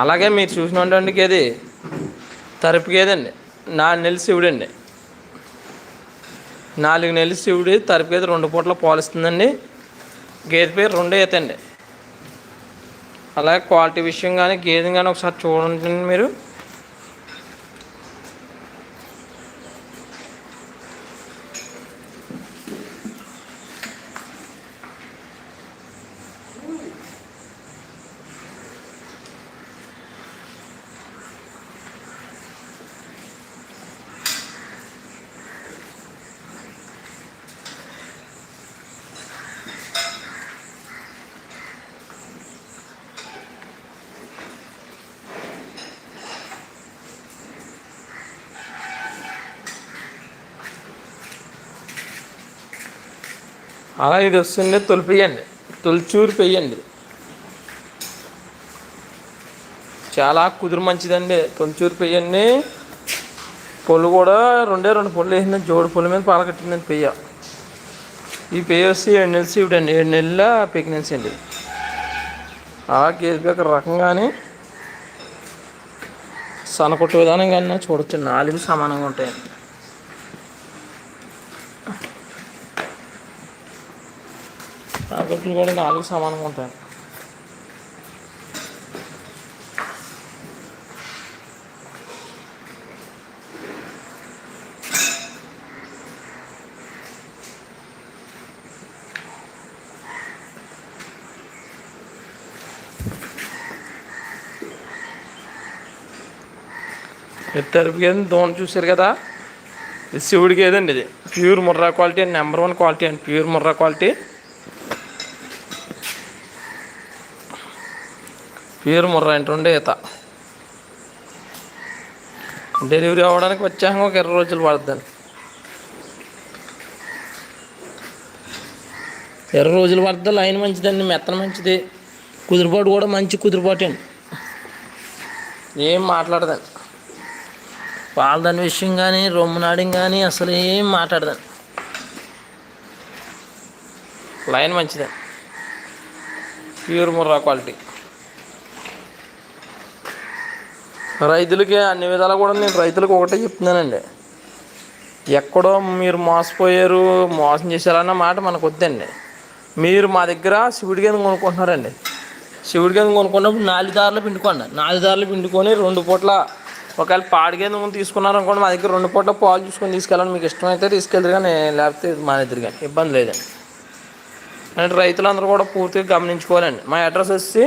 అలాగే మీరు చూసినటువంటి గేది తరపు గేదండి. నాలుగు నెలలు శివుడండి. నాలుగు నెలలు శివుడు తరపు గేదె రెండు పూట్ల పాలిస్తుందండి. గేదె పేరు రెండు ఈత అండి. అలాగే క్వాలిటీ విషయం కానీ గేదెని కానీ ఒకసారి చూడండి మీరు. అలా ఇది వస్తుంది తొలిపియండి తొలిచూరు పెయ్యండి. చాలా కుదురు మంచిదండి. తొలిచూరు పెయ్యండి. పొల్లు కూడా రెండే రెండు పొల్లు వేసింది. జోడు పొల్లు మీద పాల కట్టిందండి పెయ్య. ఈ పెయ్య వచ్చి ఏడు నెలలు సీవుడు అండి ఏడు నెలల ప్రెగ్నెన్సీ అండి ఆ గేదె ఒక రకంగానే సనకొట్టు విధానం కానీ చూడొచ్చు నాలుగు సమానంగా ఉంటాయండి. తాకట్లు కూడా నాలుగు సమానంగా ఉంటాయి. తరపు గేదె దోణ చూశారు కదా? ఇది శివుడికి ఏదండి ఇది? ప్యూర్ ముర్రా క్వాలిటీ అండి నెంబర్ వన్ క్వాలిటీ అండి ప్యూర్ ముర్రా క్వాలిటీ. పేరు ముర్రా అంటుండే ఈత. డెలివరీ అవ్వడానికి వచ్చాక ఒక ఇరవై రోజులు పడుతుందండి ఇరవై రోజులు పడుతుంది లైన్ మంచిదండి మెత్తన మంచిది. కుదురుబాటు కూడా మంచి కుదురుబాటు అండి. ఏం మాట్లాడదండి. పాలదని విషయం కానీ రొమ్ము నాడింగ్ కానీ అసలు ఏం మాట్లాడదండి. లైన్ మంచిదండి. Pure Murrah quality. రైతులకి అన్ని విధాలు కూడా నేను రైతులకు ఒకటే చెప్తున్నానండి. ఎక్కడో మీరు మోసపోయారు మోసం చేశారన్న మాట మనకు వద్దండి. మీరు మా దగ్గర శివుడి కింద కొనుక్కుంటున్నారండి. శివుడి కింద కొనుక్కున్నప్పుడు నాలుగు దారులు పిండుకోండి. నాలుగు దారులు పిండుకొని రెండు పూట్ల ఒకవేళ పాడి కింద తీసుకున్నారనుకోండి మా దగ్గర రెండు పూట్ల పాలు చూసుకొని తీసుకెళ్ళాలి మీకు ఇష్టమైతే తీసుకెళ్తారు కానీ లేకపోతే మా దగ్గర కానీ ఇబ్బంది లేదండి. అంటే రైతులందరూ కూడా పూర్తిగా గమనించుకోవాలండి. మా అడ్రస్ వచ్చి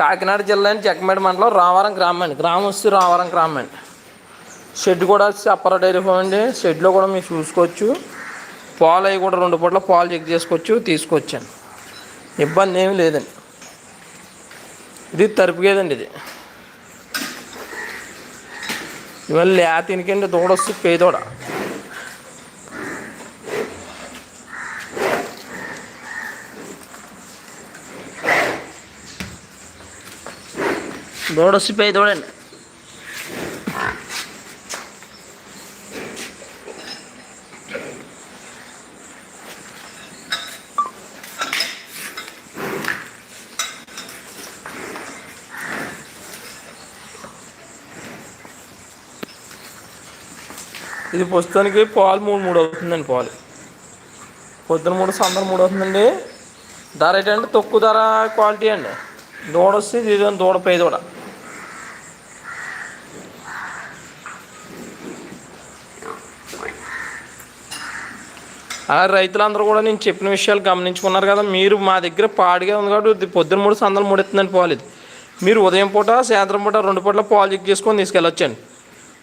కాకినాడ జిల్లా అని జగ్గమేడ మండలం రావరం గ్రామం అండి. గ్రామం వస్తే రావరం గ్రామం అండి. షెడ్ కూడా వచ్చి అప్పర డైరీ ఫామ్ అండి. షెడ్లో కూడా మీరు చూసుకోవచ్చు. పాలు అవి కూడా రెండు పూట్ల పాలు చెక్ చేసుకోవచ్చు తీసుకొచ్చాను. ఇబ్బంది ఏమి లేదండి. ఇది తరుపుగేదండి ఇది. ఇవాళ దూడ దూడొస్తుంది పేదోడ. దూడొచ్చి చూడండి ఇది ప్రస్తుతానికి పాలు మూడు మూడు అవుతుందండి పాలు. పొద్దున మూడు సాయంత్రం మూడు అవుతుందండి. ధర ఏంటంటే తక్కువ ధర క్వాలిటీ అండి. దూడ వస్తే ఇది దూడ పై దూడ. ఆ రైతులందరూ కూడా నేను చెప్పిన విషయాలు గమనించుకున్నారు కదా మీరు మా దగ్గర పాడిగా ఉంది కాబట్టి పొద్దున్న పొద్దున మూడు సందలు మూడు ఎత్తుందండి పాలు ఇది. మీరు ఉదయం పూట సాయంత్రం పూట రెండు పూటల పాలు చెక్ చేసుకొని తీసుకెళ్ళొచ్చండి.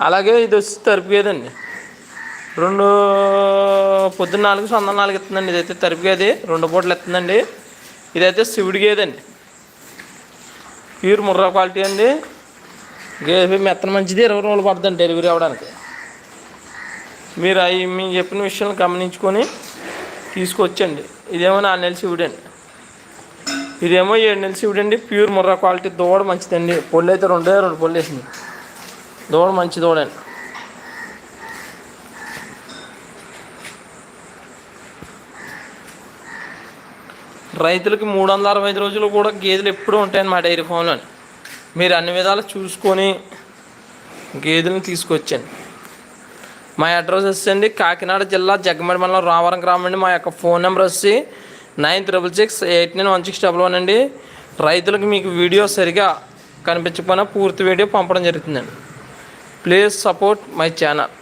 అలాగే ఇది వచ్చి తరిపిగేదండి. రెండు పొద్దున్న నాలుగు సొంత నాలుగు ఇస్తుందండి ఇదైతే తరిపిగేది రెండు పూటలు ఇస్తుందండి ఇదైతే శివుడి గేదండి ప్యూర్ ముర్రా క్వాలిటీ అండి. గేదె మెత్తన మంచిది ఇరవై రోజులు పడుతుంది డెలివరీ అవ్వడానికి. మీరు అవి మేము చెప్పిన విషయాలు గమనించుకొని తీసుకొచ్చండి. ఇదేమో నాలుగు నెలలు శివుడు ఇదేమో ఏడు నెలలు శివుడు ప్యూర్ ముర్రా క్వాలిటీ దూడ మంచిదండి. పొల్లు అయితే రెండే రెండు పొల్లు వేసింది. దూడ మంచి దూడండి రైతులకి మూడు వందల అరవై ఐదు రోజులు కూడా గేదెలు ఎప్పుడూ ఉంటాయండి మా డైరీ ఫామ్లో మీరు అన్ని విధాలు చూసుకొని గేదెలను తీసుకొచ్చండి. మా అడ్రస్ వచ్చండి కాకినాడ జిల్లా జగ్గమడి మండలం రావరం గ్రామం అండి. మా యొక్క ఫోన్ నెంబర్ వచ్చి nine triple six eight nine one six double one అండి. రైతులకు మీకు వీడియో సరిగా కనిపించకపోయినా పూర్తి వీడియో పంపడం జరుగుతుందండి. Please support my channel.